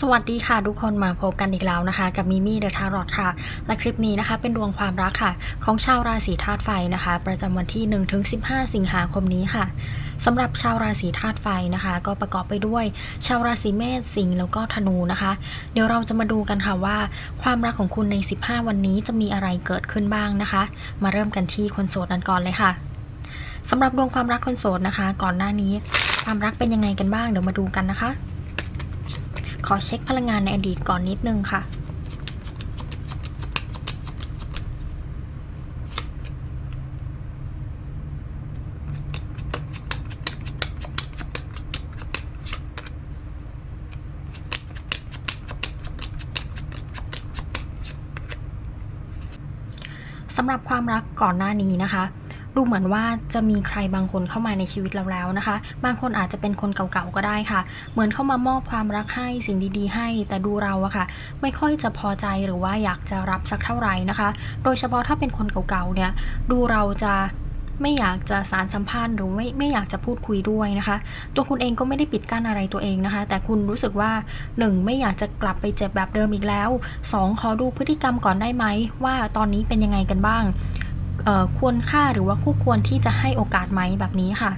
สวัสดีค่ะทุกคนมาพบกันอีกแล้วนะคะ กับมิมี่เดอะทารอตค่ะ และคลิปนี้นะคะ เป็นดวงความรักค่ะ ของชาวราศีธาตุไฟนะคะ ประจำวันที่1-15 สิงหาคมนี้ค่ะสำหรับชาวราศีธาตุไฟนะคะ ก็ประกอบไปด้วย ชาวราศีเมษสิงห์แล้วก็ธนูนะคะ เดี๋ยวเราจะมาดูกันค่ะว่า ความรักของคุณใน 15 วันนี้จะมีอะไรเกิดขึ้นบ้างนะคะ มาเริ่มกันที่คนโสดกันก่อนเลยค่ะสำหรับดวงความรักคนโสดนะคะ ก่อนหน้านี้ ความรักเป็นยังไงกันบ้างเดี๋ยวมาดูกันนะคะ ขอเช็คพลังงานในอดีตก่อนนิดนึงค่ะ สำหรับความรักก่อนหน้านี้นะคะ ดูเหมือนว่าจะมีใครบางคนเข้ามาในชีวิตเราแล้วนะคะ บางคนอาจจะเป็นคนเก่าๆก็ได้ค่ะ เหมือนเข้ามามอบความรักให้สิ่งดีๆ ให้ แต่ดูเราอะค่ะ ไม่ค่อยจะพอใจหรือว่าอยากจะรับสักเท่าไหร่นะคะ โดยเฉพาะถ้าเป็นคนเก่าๆเนี่ย ดูเราจะไม่อยากจะสารสัมพันธ์หรือไม่ไม่อยากจะพูดคุยด้วยนะคะ ตัวคุณเองก็ไม่ได้ปิดกั้นอะไรตัวเองนะคะ แต่คุณรู้สึกว่า 1. ไม่อยากจะกลับไปเจ็บแบบเดิมอีกแล้ว 2. ขอดูพฤติกรรมก่อนได้ไหมว่าตอนนี้เป็นยังไงกันบ้าง ควรค่าหรือว่าคู่ควรที่จะให้โอกาสไหมแบบนี้ค่ะ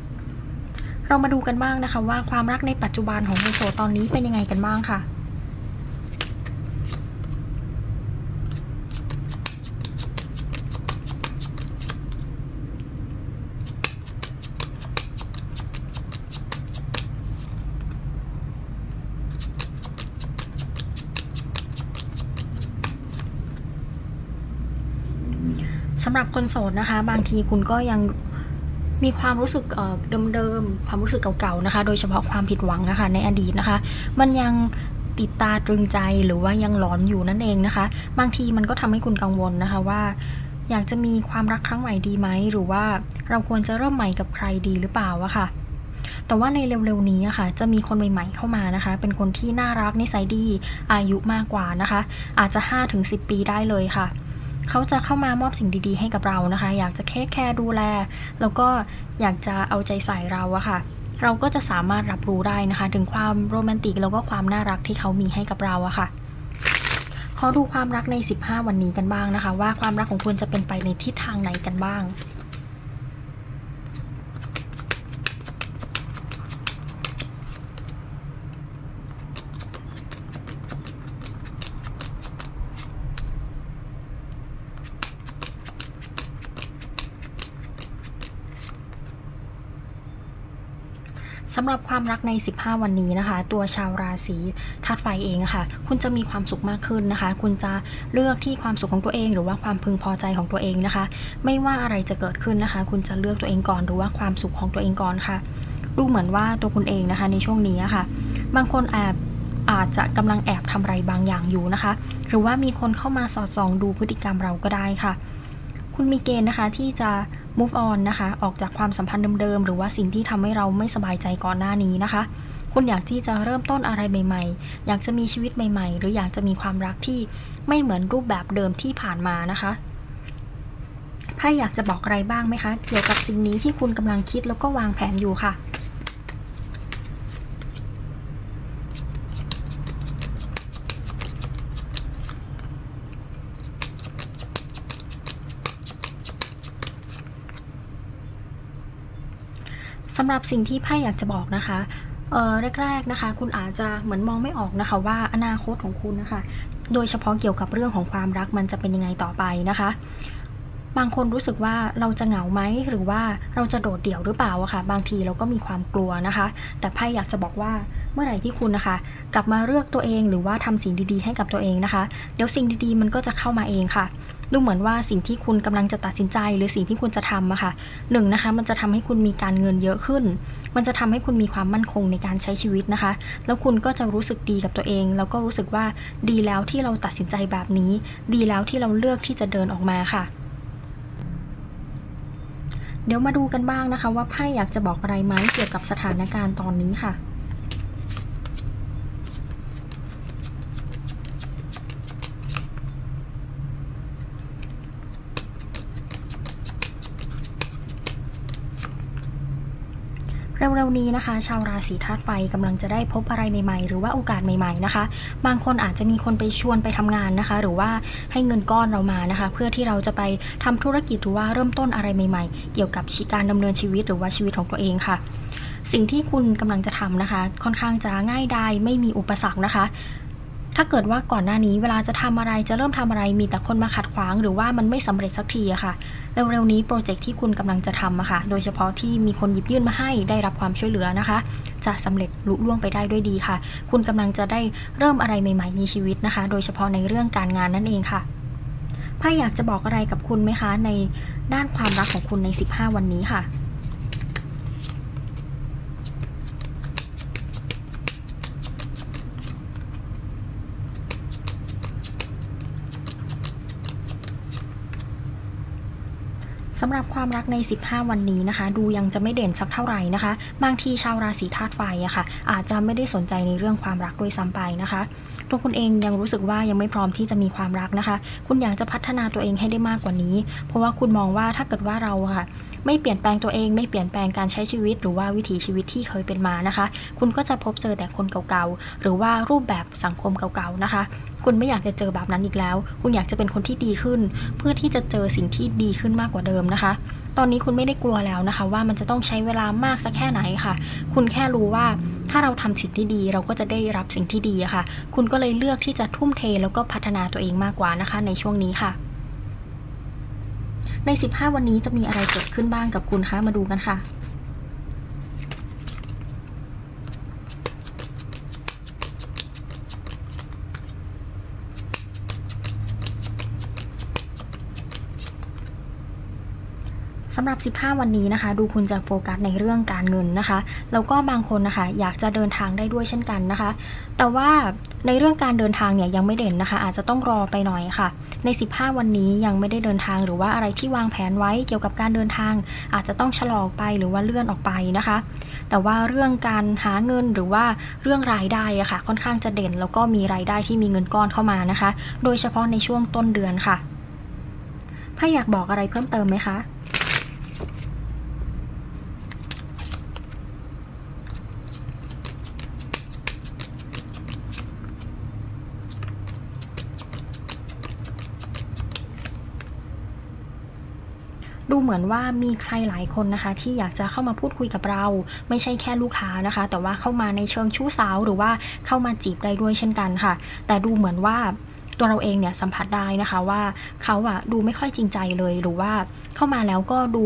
เรามาดูกันบ้างนะคะว่าความรักในปัจจุบันของคุณโสดตอนนี้เป็นยังไงกันบ้างค่ะ หรับคนโสดนะคะ บางทีคุณก็ยังมีความรู้สึกเอ่อเดิมๆ ความรู้สึกเก่าๆ นะคะ โดยเฉพาะความผิดหวังนะคะในอดีตนะคะ มันยังติดตาตรึงใจหรือว่ายังหลอนอยู่นั่นเองนะคะ บางทีมันก็ทำให้คุณกังวลนะคะว่า อยากจะมีความรักครั้งใหม่ดีไหม หรือว่าเราควรจะเริ่มใหม่กับใครดีหรือเปล่าอะค่ะ แต่ว่าในเร็วๆนี้อะค่ะ จะมีคนใหม่ๆเข้ามานะคะ เป็นคนที่น่ารักนิสัยดีอายุมากกว่านะคะ อาจจะ 5-10 ปีได้เลยค่ะ เขาจะเข้ามามอบสิ่งดีๆ ให้กับเรานะคะ อยากจะแค่แคร์ดูแล แล้วก็อยากจะเอาใจใส่เราอะค่ะ เราก็จะสามารถรับรู้ได้นะคะ ถึงความโรแมนติกแล้วก็ความน่ารักที่เขามีให้กับเราอะค่ะขอดูความรักใน 15 วันนี้กันบ้างนะคะ ว่าความรักของคุณจะเป็นไปในทิศทางไหนกันบ้างำหรับความรักใน 15 วันนี้นะคะ ตัวชาวราศีธาตุไฟเองะค่ะ คุณจะมีความสุขมากขึ้นนะคะ คุณจะเลือกที่ความสุขของตัวเอง หรือว่าความพึงพอใจของตัวเองนะคะ ไม่ว่าอะไรจะเกิดขึ้นนะคะ คุณจะเลือกตัวเองก่อนหรือว่าความสุขของตัวเองก่อนค่ะ ดูเหมือนว่าตัวคุณเองนะคะ ในช่วงนี้ะค่ะ บางคนแอบอาจจะกำลังแอบทำอะไรบางอย่างอยู่นะคะ หรือว่ามีคนเข้ามาสอดส่องดูพฤติกรรมเราก็ได้ค่ะ คุณมีเกณฑ์นะคะที่จะ move on นะคะออกจากความสัมพันธ์เดิมๆ หรือว่าสิ่งที่ทำให้เราไม่สบายใจก่อนหน้านี้นะคะ คุณอยากที่จะเริ่มต้นอะไรใหม่ ๆ อยากจะมีชีวิตใหม่ ๆ หรืออยากจะมีความรักที่ไม่เหมือนรูปแบบเดิมที่ผ่านมานะคะไพ่อยากจะบอกอะไรบ้างไหมคะ เกี่ยวกับสิ่งนี้ที่คุณกำลังคิดแล้วก็วางแผนอยู่ค่ะ สำหรับสิ่งที่ไพ่อยากจะบอกนะคะเอ่อแรก ๆนะคะ คุณอาจจะเหมือนมองไม่ออกนะคะ ว่าอนาคตของคุณนะคะ โดยเฉพาะเกี่ยวกับเรื่องของความรักมันจะเป็นยังไงต่อไปนะคะ บางคนรู้สึกว่าเราจะเหงาไหมหรือว่าเราจะโดดเดี่ยวหรือเปล่าอะค่ะ บางทีเราก็มีความกลัวนะคะ แต่ไพ่อยากจะบอกว่าเมื่อไหร่ที่คุณนะคะ กลับมาเลือกตัวเองหรือว่าทำสิ่งดีๆ ให้กับตัวเองนะคะ เดี๋ยวสิ่งดีๆ มันก็จะเข้ามาเองค่ะ ดูเหมือนว่าสิ่งที่คุณกำลังจะตัดสินใจหรือสิ่งที่คุณจะทำอะค่ะหนึ่งนะคะ มันจะทำให้คุณมีการเงินเยอะขึ้น มันจะทำให้คุณมีความมั่นคงในการใช้ชีวิตนะคะ แล้วคุณก็จะรู้สึกดีกับตัวเอง แล้วก็รู้สึกว่าดีแล้วที่เราตัดสินใจแบบนี้ ดีแล้วที่เราเลือกที่จะเดินออกมาค่ะเดี๋ยวมาดูกันบ้างนะคะ ว่าไพ่อยากจะบอกอะไรไหมเกี่ยวกับสถานการณ์ตอนนี้ค่ะ วๆนี้นะคะ ชาวราศีธาตุไฟกำลังจะได้พบอะไรใหม่ๆ หรือว่าโอกาสใหม่ๆนะคะ บางคนอาจจะมีคนไปชวนไปทำงานนะคะ หรือว่าให้เงินก้อนเรามานะคะ เพื่อที่เราจะไปทำธุรกิจหรือว่าเริ่มต้นอะไรใหม่ๆ เกี่ยวกับการดำเนินชีวิตหรือว่าชีวิตของตัวเองค่ะสิ่งที่คุณกำลังจะทำนะคะ ค่อนข้างจะง่ายดายไม่มีอุปสรรคนะคะ ถ้าเกิดว่าก่อนหน้านี้เวลาจะทำอะไรจะเริ่มทำอะไรมีแต่คนมาขัดขวาง หรือว่ามันไม่สำเร็จสักทีอะค่ะเร็วๆนี้โปรเจกต์ที่คุณกำลังจะทำอะค่ะ โดยเฉพาะที่มีคนหยิบยื่นมาให้ได้รับความช่วยเหลือนะคะ จะสำเร็จลุล่วงไปได้ด้วยดีค่ะ คุณกำลังจะได้เริ่มอะไรใหม่ๆในชีวิตนะคะ โดยเฉพาะในเรื่องการงานนั่นเองค่ะไพ่อยากจะบอกอะไรกับคุณไหมคะ ในด้านความรักของคุณใน 15 วันนี้ค่ะ สำหรับความรักใน 15 วันนี้นะคะ ดูยังจะไม่เด่นสักเท่าไหร่นะคะ บางทีชาวราศีธาตุไฟอะค่ะ อาจจะไม่ได้สนใจในเรื่องความรักด้วยซ้ำไปนะคะ ตัวคุณเองยังรู้สึกว่ายังไม่พร้อมที่จะมีความรักนะคะ คุณอยากจะพัฒนาตัวเองให้ได้มากกว่านี้ เพราะว่าคุณมองว่าถ้าเกิดว่าเราค่ะ ไม่เปลี่ยนแปลงตัวเอง ไม่เปลี่ยนแปลงการใช้ชีวิต หรือว่าวิถีชีวิตที่เคยเป็นมานะคะ คุณก็จะพบเจอแต่คนเก่าๆหรือว่ารูปแบบสังคมเก่าๆนะคะ คุณไม่อยากจะเจอแบบนั้นอีกแล้ว คุณอยากจะเป็นคนที่ดีขึ้น เพื่อที่จะเจอสิ่งที่ดีขึ้นมากกว่าเดิมนะคะ ตอนนี้คุณไม่ได้กลัวแล้วนะคะ ว่ามันจะต้องใช้เวลามากสักแค่ไหนค่ะ คุณแค่รู้ว่า ถ้าเราทำสิ่งที่ดีเราก็จะได้รับสิ่งที่ดีอะค่ะ คุณก็เลยเลือกที่จะทุ่มเทแล้วก็พัฒนาตัวเองมากกว่านะคะ ในช่วงนี้ค่ะ ใน 15 วันนี้จะมีอะไรเกิดขึ้นบ้างกับคุณคะมาดูกันค่ะ สำหรับ 15 วันนี้นะคะ ดูคุณจะโฟกัสในเรื่องการเงินนะคะ แล้วก็บางคนนะคะ อยากจะเดินทางได้ด้วยเช่นกันนะคะ แต่ว่าในเรื่องการเดินทางเนี่ยยังไม่เด่นนะคะ อาจจะต้องรอไปหน่อยค่ะ ใน 15 วันนี้ยังไม่ได้เดินทางหรือว่าอะไรที่วางแผนไว้เกี่ยวกับการเดินทาง อาจจะต้องชะลอไปหรือว่าเลื่อนออกไปนะคะ แต่ว่าเรื่องการหาเงินหรือว่าเรื่องรายได้อะค่ะ ค่อนข้างจะเด่น แล้วก็มีรายได้ที่มีเงินก้อนเข้ามานะคะ โดยเฉพาะในช่วงต้นเดือนค่ะ ถ้าอยากบอกอะไรเพิ่มเติมไหมคะ ดูเหมือนว่ามีใครหลายคนนะคะ ที่อยากจะเข้ามาพูดคุยกับเรา ไม่ใช่แค่ลูกค้านะคะ แต่ว่าเข้ามาในเชิงชู้สาว หรือว่าเข้ามาจีบได้ด้วยเช่นกันค่ะ แต่ดูเหมือนว่าตัวเราเองเนี่ยสัมผัสได้นะคะว่าเขาอะดูไม่ค่อยจริงใจเลยหรือว่าเข้ามาแล้วก็ดู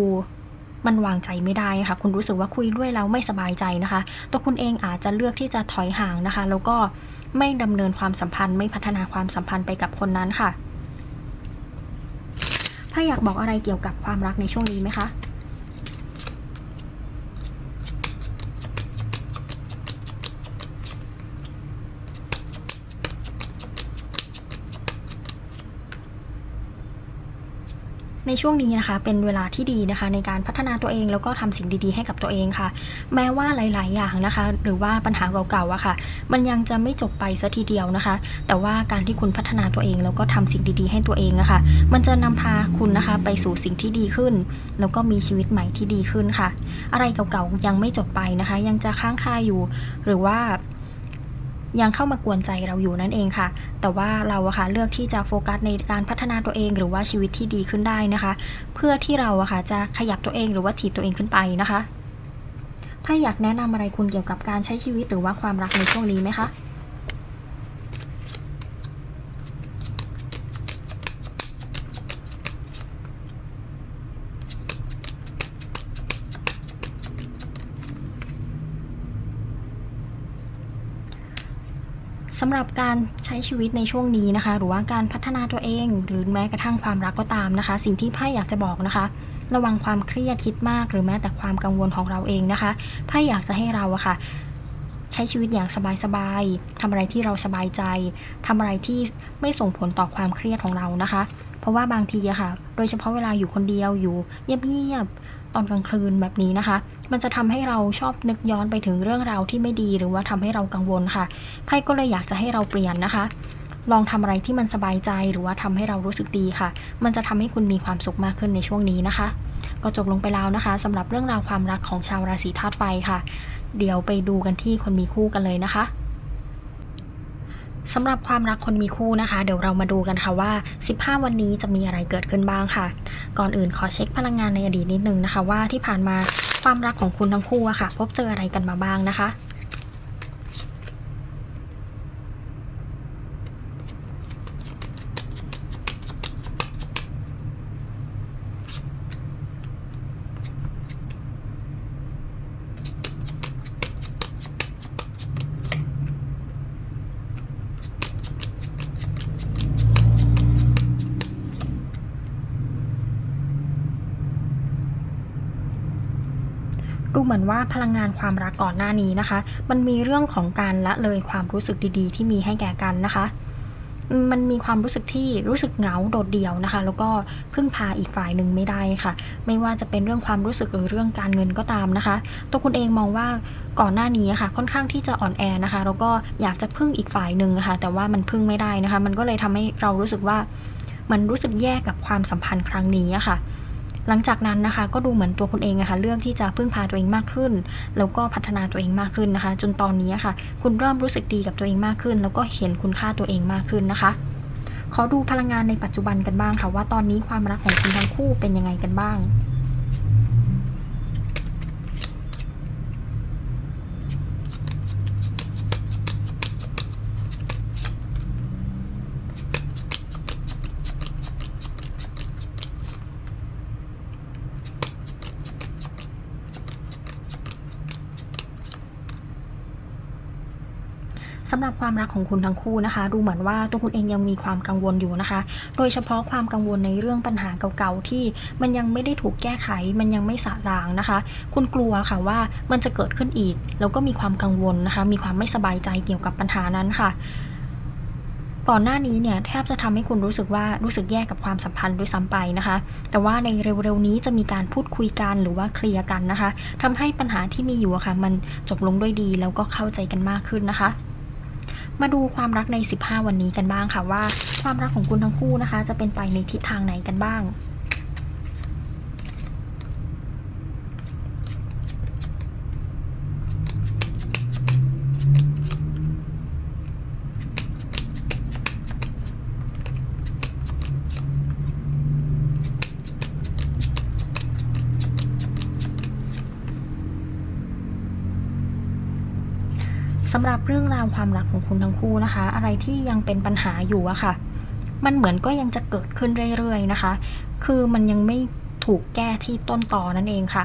มันวางใจไม่ได้ค่ะ คุณรู้สึกว่าคุยด้วยแล้วไม่สบายใจนะคะ ตัวคุณเองอาจจะเลือกที่จะถอยห่างนะคะ แล้วก็ไม่ดำเนินความสัมพันธ์ ไม่พัฒนาความสัมพันธ์ไปกับคนนั้นค่ะ ถ้าอยากบอกอะไรเกี่ยวกับความรักในช่วงนี้ไหมคะ ในช่วงนี้นะคะเป็นเวลาที่ดีนะคะ ในการพัฒนาตัวเองแล้วก็ทำสิ่งดีๆให้กับตัวเองค่ะ แม้ว่าหลาย ๆ อย่างนะคะ หรือว่าปัญหาเก่าๆอะค่ะ มันยังจะไม่จบไปซะทีเดียวนะคะ แต่ว่าการที่คุณพัฒนาตัวเองแล้วก็ทำสิ่งดีๆ ให้ตัวเองอะค่ะมันจะนำพาคุณนะคะไปสู่สิ่งที่ดีขึ้น แล้วก็มีชีวิตใหม่ที่ดีขึ้นค่ะ อะไรเก่าๆยังไม่จบไปนะคะ ยังจะค้างคาอยู่ หรือว่า ยังเข้ามากวนใจเราอยู่นั่นเองค่ะ แต่ว่าเราอะค่ะเลือกที่จะโฟกัสในการพัฒนาตัวเองหรือว่าชีวิตที่ดีขึ้นได้นะคะ เพื่อที่เราอะค่ะจะขยับตัวเองหรือว่าถีบตัวเองขึ้นไปนะคะ ถ้าอยากแนะนำอะไรคุณเกี่ยวกับการใช้ชีวิตหรือว่าความรักในช่วงนี้ไหมคะ สำหรับการใช้ชีวิตในช่วงนี้นะคะ หรือว่าการพัฒนาตัวเอง หรือแม้กระทั่งความรักก็ตามนะคะ สิ่งที่ไพ่อยากจะบอกนะคะ ระวังความเครียดคิดมาก หรือแม้แต่ความกังวลของเราเองนะคะไพ่อยากจะให้เราอะค่ะใช้ชีวิตอย่างสบายๆทำอะไรที่เราสบายใจ ทำอะไรที่ไม่ส่งผลต่อความเครียดของเรานะคะ เพราะว่าบางทีอะค่ะ โดยเฉพาะเวลาอยู่คนเดียวอยู่เงียบๆ ตอนกลางคืนแบบนี้นะคะ มันจะทำให้เราชอบนึกย้อนไปถึงเรื่องราวที่ไม่ดีหรือว่าทำให้เรากังวลค่ะไพ่ก็เลยอยากจะให้เราเปลี่ยนนะคะ ลองทำอะไรที่มันสบายใจหรือว่าทำให้เรารู้สึกดีค่ะ มันจะทำให้คุณมีความสุขมากขึ้นในช่วงนี้นะคะ ก็จบลงไปแล้วนะคะสำหรับเรื่องราวความรักของชาวราศีธาตุไฟค่ะ เดี๋ยวไปดูกันที่คนมีคู่กันเลยนะคะ สำหรับความรักคนมีคู่นะคะ เดี๋ยวเรามาดูกันค่ะว่า 15 วันนี้จะมีอะไรเกิดขึ้นบ้างค่ะ ก่อนอื่นขอเช็คพลังงานในอดีตนิดนึงนะคะ ว่าที่ผ่านมาความรักของคุณทั้งคู่อะค่ะ พบเจออะไรกันมาบ้างนะคะ อนว่าพลังงานความรักก่อนหน้านี้นะคะ มันมีเรื่องของการละเลยความรู้สึกดีๆ ที่มีให้แก่กันนะคะ มันมีความรู้สึกที่รู้สึกเหงาโดดเดี่ยวนะคะ แล้วก็พึ่งพาอีกฝ่ายหนึ่งไม่ได้ค่ะ ไม่ว่าจะเป็นเรื่องความรู้สึกหรือเรื่องการเงินก็ตามนะคะ ตัวคุณเองมองว่าก่อนหน้านี้ค่ะ ค่อนข้างที่จะอ่อนแอนะคะ แล้วก็อยากจะพึ่งอีกฝ่ายหนึ่งะค่ะ แต่ว่ามันพึ่งไม่ได้นะคะ มันก็เลยทำให้เรารู้สึกว่ามันรู้สึกแย่กับความสัมพันธ์ครั้งนี้ะค่ะ หลังจากนั้นนะคะก็ดูเหมือนตัวคุณเองอะค่ะเลือกที่จะพึ่งพาตัวเองมากขึ้น แล้วก็พัฒนาตัวเองมากขึ้นนะคะ จนตอนนี้ะค่ะ คุณเริ่มรู้สึกดีกับตัวเองมากขึ้น แล้วก็เห็นคุณค่าตัวเองมากขึ้นนะคะ ขอดูพลังงานในปัจจุบันกันบ้างค่ะว่าตอนนี้ความรักของคุณทั้งคู่เป็นยังไงกันบ้าง สำหรับความรักของคุณทั้งคู่นะคะ ดูเหมือนว่าตัวคุณเองยังมีความกังวลอยู่นะคะ โดยเฉพาะความกังวลในเรื่องปัญหาเก่าๆที่มันยังไม่ได้ถูกแก้ไข มันยังไม่สะสางนะคะ คุณกลัวค่ะว่ามันจะเกิดขึ้นอีก แล้วก็มีความกังวลนะคะ มีความไม่สบายใจเกี่ยวกับปัญหานั้นค่ะก่อนหน้านี้เนี่ยแทบจะทำให้คุณรู้สึกว่ารู้สึกแย่กับความสัมพันธ์ด้วยซ้ำไปนะคะ แต่ว่าในเร็วๆนี้จะมีการพูดคุยกันหรือว่าเคลียร์กันนะคะทำให้ปัญหาที่มีอยู่ค่ะมันจบลงด้วยดีแล้วก็เข้าใจกันมากขึ้นนะคะ มาดูความรักใน 15 วันนี้กันบ้างค่ะว่า ความรักของคุณทั้งคู่นะคะ จะเป็นไปในทิศทางไหนกันบ้าง สำหรับเรื่องราวความรักของคุณทั้งคู่นะคะ อะไรที่ยังเป็นปัญหาอยู่อะค่ะ มันเหมือนก็ยังจะเกิดขึ้นเรื่อยๆนะคะ คือมันยังไม่ถูกแก้ที่ต้นตอนั่นเองค่ะ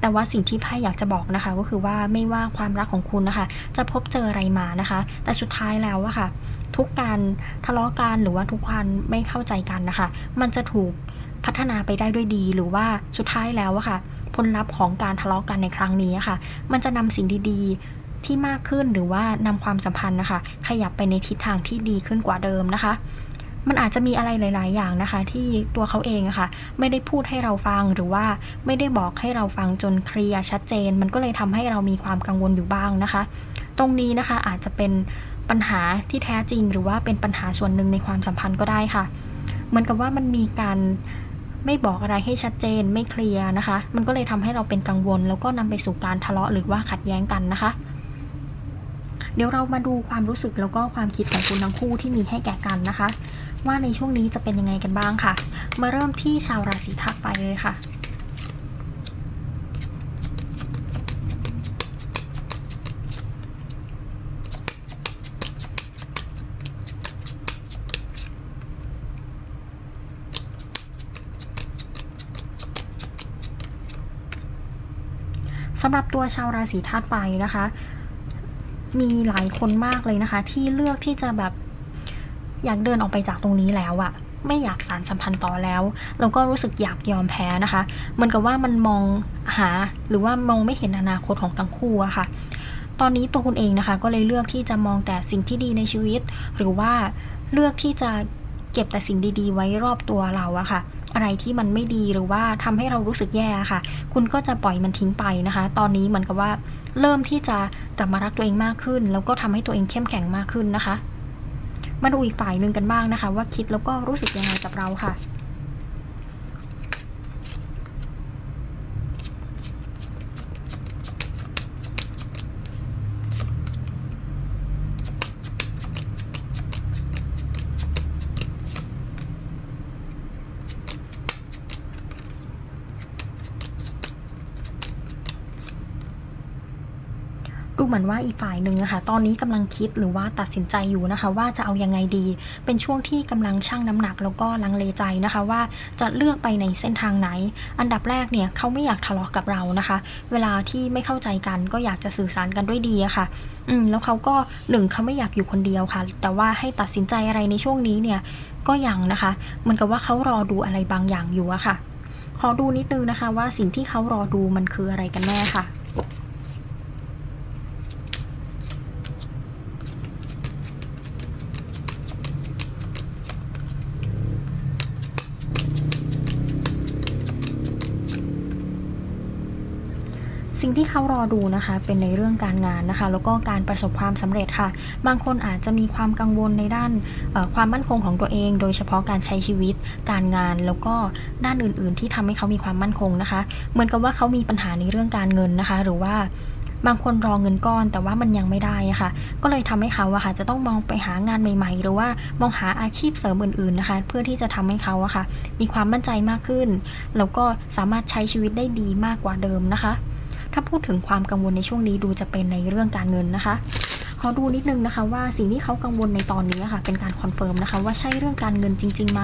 แต่ว่าสิ่งที่ไพ่อยากจะบอกนะคะ ก็คือว่าไม่ว่าความรักของคุณนะคะ จะพบเจออะไรมานะคะ แต่สุดท้ายแล้วอะค่ะ ทุกการทะเลาะกันหรือว่าทุกการไม่เข้าใจกันนะคะ มันจะถูกพัฒนาไปได้ด้วยดีหรือว่าสุดท้ายแล้วอะค่ะ ผลลัพธ์ของการทะเลาะกันในครั้งนี้อะค่ะ มันจะนำสิ่งดีๆ ที่มากขึ้นหรือว่านำความสัมพันธ์นะคะ ขยับไปในทิศทางที่ดีขึ้นกว่าเดิมนะคะ มันอาจจะมีอะไรหลาย ๆ อย่างนะคะ ที่ตัวเขาเองอะค่ะไม่ได้พูดให้เราฟังหรือว่าไม่ได้บอกให้เราฟังจนเคลียร์ชัดเจน มันก็เลยทำให้เรามีความกังวลอยู่บ้างนะคะ ตรงนี้นะคะอาจจะเป็นปัญหาที่แท้จริง หรือว่าเป็นปัญหาส่วนหนึ่งในความสัมพันธ์ก็ได้ค่ะ เหมือนกับว่ามันมีการไม่บอกอะไรให้ชัดเจนไม่เคลียร์นะคะ มันก็เลยทำให้เราเป็นกังวล แล้วก็นำไปสู่การทะเลาะหรือว่าขัดแย้งกันนะคะ เดี๋ยวเรามาดูความรู้สึกแล้วก็ความคิดของคุณทั้งคู่ที่มีให้แก่กันนะคะ ว่าในช่วงนี้จะเป็นยังไงกันบ้างค่ะ มาเริ่มที่ชาวราศีธาตุไปเลยค่ะสำหรับตัวชาวราศีธาตุไฟนะคะ มีหลายคนมากเลยนะคะ ที่เลือกที่จะแบบอยากเดินออกไปจากตรงนี้แล้วอะไม่อยากสารสัมพันธ์ต่อแล้ว แล้วก็รู้สึกอยากยอมแพ้นะคะ เหมือนกับว่ามันมองหาหรือว่ามองไม่เห็นอนาคตของทั้งคู่อะค่ะ ตอนนี้ตัวคุณเองนะคะ ก็เลยเลือกที่จะมองแต่สิ่งที่ดีในชีวิต หรือว่าเลือกที่จะเก็บแต่สิ่งดี ๆ ไว้รอบตัวเราอะค่ะ อะไรที่มันไม่ดีหรือว่าทำให้เรารู้สึกแย่ค่ะ คุณก็จะปล่อยมันทิ้งไปนะคะ ตอนนี้เหมือนกับว่าเริ่มที่จะกลับมารักตัวเองมากขึ้น แล้วก็ทำให้ตัวเองเข้มแข็งมากขึ้นนะคะ มาดูอีกฝ่ายหนึ่งกันบ้างนะคะ ว่าคิดแล้วก็รู้สึกยังไงกับเราค่ะ เหมือนว่าอีกฝ่ายหนึ่งอะคะตอนนี้กำลังคิดหรือว่าตัดสินใจอยู่นะคะ ว่าจะเอายังไงดี เป็นช่วงที่กำลังชั่งน้ำหนักแล้วก็ลังเลใจนะคะว่าจะเลือกไปในเส้นทางไหน อันดับแรกเนี่ยเขาไม่อยากทะเลาะกับเรานะคะ เวลาที่ไม่เข้าใจกันก็อยากจะสื่อสารกันด้วยดีอะค่ะ อืมแล้วเขาก็หนึ่งเขาไม่อยากอยู่คนเดียวค่ะ แต่ว่าให้ตัดสินใจอะไรในช่วงนี้เนี่ยก็ยังนะคะ เหมือนกับว่าเขารอดูอะไรบางอย่างอยู่อะค่ะ ขอดูนิดนึงนะคะว่าสิ่งที่เขารอดูมันคืออะไรกันแน่ค่ะ สิ่งที่เขารอดูนะคะเป็นในเรื่องการงานนะคะ แล้วก็การประสบความสำเร็จค่ะ บางคนอาจจะมีความกังวลในด้านความมั่นคงของตัวเอง โดยเฉพาะการใช้ชีวิต การงาน แล้วก็ด้านอื่น ๆ ที่ทำให้เขามีความมั่นคงนะคะ เหมือนกับว่าเขามีปัญหาในเรื่องการเงินนะคะ หรือว่าบางคนรอเงินก้อนแต่ว่ามันยังไม่ได้อะค่ะ ก็เลยทำให้เขาอะค่ะ จะต้องมองไปหางานใหม่ ๆ หรือว่ามองหาอาชีพเสริมอื่นๆนะคะ เพื่อที่จะทำให้เขาอะค่ะ มีความมั่นใจมากขึ้น แล้วก็สามารถใช้ชีวิตได้ดีมากกว่าเดิมนะคะ ถ้าพูดถึงความกังวลในช่วงนี้ดูจะเป็นในเรื่องการเงินนะคะขอดูนิดนึงนะคะว่าสิ่งที่เขากังวลในตอนนี้ค่ะ เป็นการคอนเฟิร์มนะคะว่าใช่เรื่องการเงินจริงๆไหม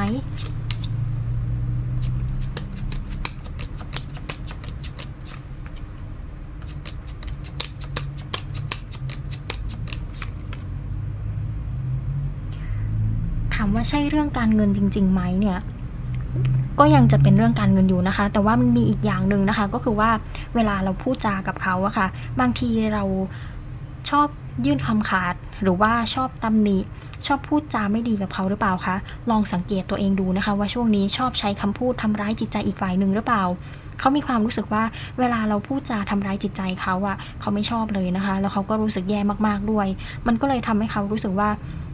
ถามว่าใช่เรื่องการเงินจริงๆไหมเนี่ยก็ยังจะเป็นเรื่องการเงินอยู่นะคะ แต่ว่ามันมีอีกอย่างหนึ่งนะคะ ก็คือว่า เวลาเราพูดจากับเขาอะค่ะ บางทีเราชอบยื่นคำขาด หรือว่าชอบตำหนิชอบพูดจาไม่ดีกับเขาหรือเปล่าคะลองสังเกตตัวเองดูนะคะ ว่าช่วงนี้ชอบใช้คำพูดทำร้ายจิตใจอีกฝ่ายหนึ่งหรือเปล่าเขามีความรู้สึกว่าเวลาเราพูดจาทำร้ายจิตใจเขาอะเขาไม่ชอบเลยนะคะ แล้วเขาก็รู้สึกแย่มากๆด้วย มันก็เลยทำให้เขารู้สึกว่า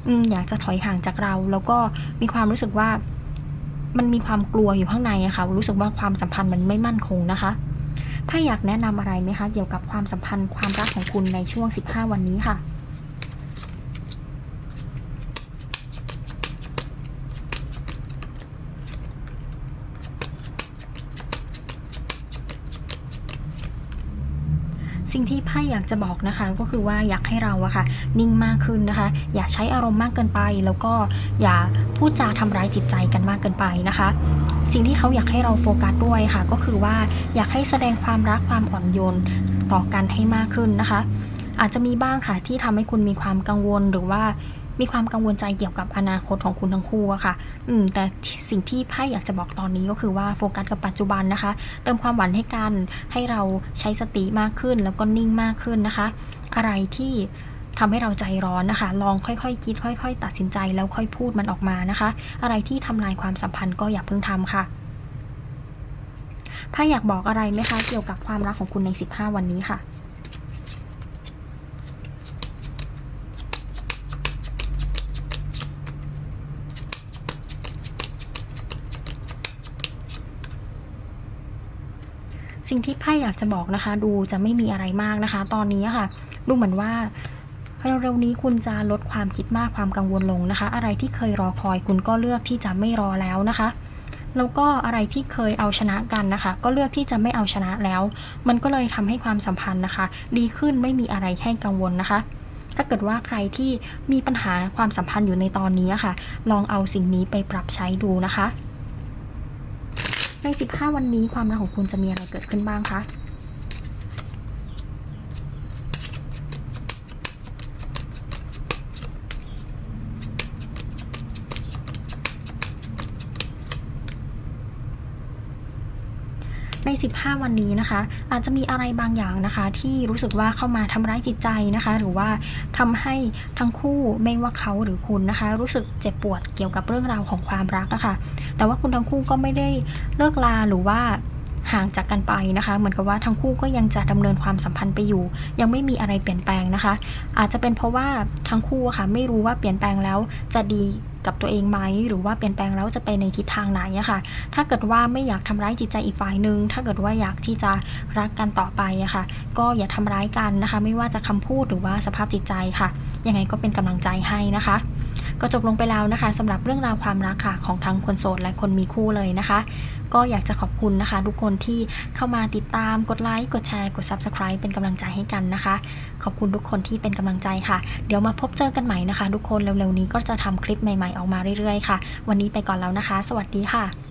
อืมอยากจะถอยห่างจากเรา แล้วก็มีความรู้สึกว่ามันมีความกลัวอยู่ข้างในอะค่ะรู้สึกว่าความสัมพันธ์มันไม่มั่นคงนะคะ ถ้าอยากแนะนำอะไรไหมคะ เกี่ยวกับความสัมพันธ์ความรักของคุณในช่วง 15 วันนี้ค่ะ สิ่งที่ไพ่อยากจะบอกนะคะ ก็คือว่าอยากให้เราอะค่ะ นิ่งมากขึ้นนะคะ อย่าใช้อารมณ์มากเกินไป แล้วก็อย่าพูดจาทำร้ายจิตใจกันมากเกินไปนะคะ สิ่งที่เขาอยากให้เราโฟกัสด้วยค่ะ ก็คือว่าอยากให้แสดงความรักความอ่อนโยนต่อกันให้มากขึ้นนะคะ อาจจะมีบ้างค่ะที่ทำให้คุณมีความกังวลหรือว่า มีความกังวลใจเกี่ยวกับอนาคตของคุณทั้งคู่อะค่ะ อืม แต่สิ่งที่ไพ่อยากจะบอกตอนนี้ก็คือว่าโฟกัสกับปัจจุบันนะคะ เติมความหวานให้กัน ให้เราใช้สติมากขึ้น แล้วก็นิ่งมากขึ้นนะคะ อะไรที่ทำให้เราใจร้อนนะคะ ลองค่อยๆคิด ค่อย ๆ ตัดสินใจแล้วค่อยพูดมันออกมานะคะ อะไรที่ทำลายความสัมพันธ์ก็อย่าเพิ่งทำค่ะไพ่อยากบอกอะไรไหมคะ เกี่ยวกับความรักของคุณใน 15 วันนี้ค่ะ สิ่งที่ไพ่อยากจะบอกนะคะ ดูจะไม่มีอะไรมากนะคะ ตอนนี้ค่ะ ดูเหมือนว่าเร็วๆนี้คุณจะลดความคิดมากความกังวลลงนะคะ อะไรที่เคยรอคอยคุณก็เลือกที่จะไม่รอแล้วนะคะแล้วก็อะไรที่เคยเอาชนะกันนะคะ ก็เลือกที่จะไม่เอาชนะแล้ว มันก็เลยทำให้ความสัมพันธ์นะคะ ดีขึ้นไม่มีอะไรให้กังวลนะคะ ถ้าเกิดว่าใครที่มีปัญหาความสัมพันธ์อยู่ในตอนนี้อะค่ะ ลองเอาสิ่งนี้ไปปรับใช้ดูนะคะ ใน 15 วันนี้ความรักของคุณจะมีอะไรเกิดขึ้นบ้างคะใน 15 วันนี้นะคะ อาจจะมีอะไรบางอย่างนะคะ ที่รู้สึกว่าเข้ามาทำร้ายจิตใจนะคะ หรือว่าทำให้ทั้งคู่ไม่ว่าเขาหรือคุณนะคะ รู้สึกเจ็บปวดเกี่ยวกับเรื่องราวของความรักอะคะ แต่ว่าคุณทั้งคู่ก็ไม่ได้เลิกลาหรือว่าห่างจากกันไปนะคะ เหมือนกับว่าทั้งคู่ก็ยังจะดำเนินความสัมพันธ์ไปอยู่ ยังไม่มีอะไรเปลี่ยนแปลงนะคะ อาจจะเป็นเพราะว่าทั้งคู่ค่ะไม่รู้ว่าเปลี่ยนแปลงแล้วจะดีกับตัวเองไหมหรือว่าเปลี่ยนแปลงแล้วจะไปในทิศทางไหนอะค่ะ ถ้าเกิดว่าไม่อยากทำร้ายจิตใจอีกฝ่ายหนึ่งถ้าเกิดว่าอยากที่จะรักกันต่อไปอะค่ะ ก็อย่าทำร้ายกันนะคะ ไม่ว่าจะคำพูดหรือว่าสภาพจิตใจค่ะ ยังไงก็เป็นกำลังใจให้นะคะ ก็จบลงไปแล้วนะคะสำหรับเรื่องราวความรักค่ะของทั้งคนโสดและคนมีคู่เลยนะคะ ก็อยากจะขอบคุณนะคะ ทุกคนที่เข้ามาติดตามกดไลค์กดแชร์กด Subscribe เป็นกำลังใจให้กันนะคะ ขอบคุณทุกคนที่เป็นกำลังใจค่ะ เดี๋ยวมาพบเจอกันใหม่นะคะ ทุกคนเร็วๆนี้ก็จะทำคลิปใหม่ๆออกมาเรื่อยๆค่ะ วันนี้ไปก่อนแล้วนะคะ สวัสดีค่ะ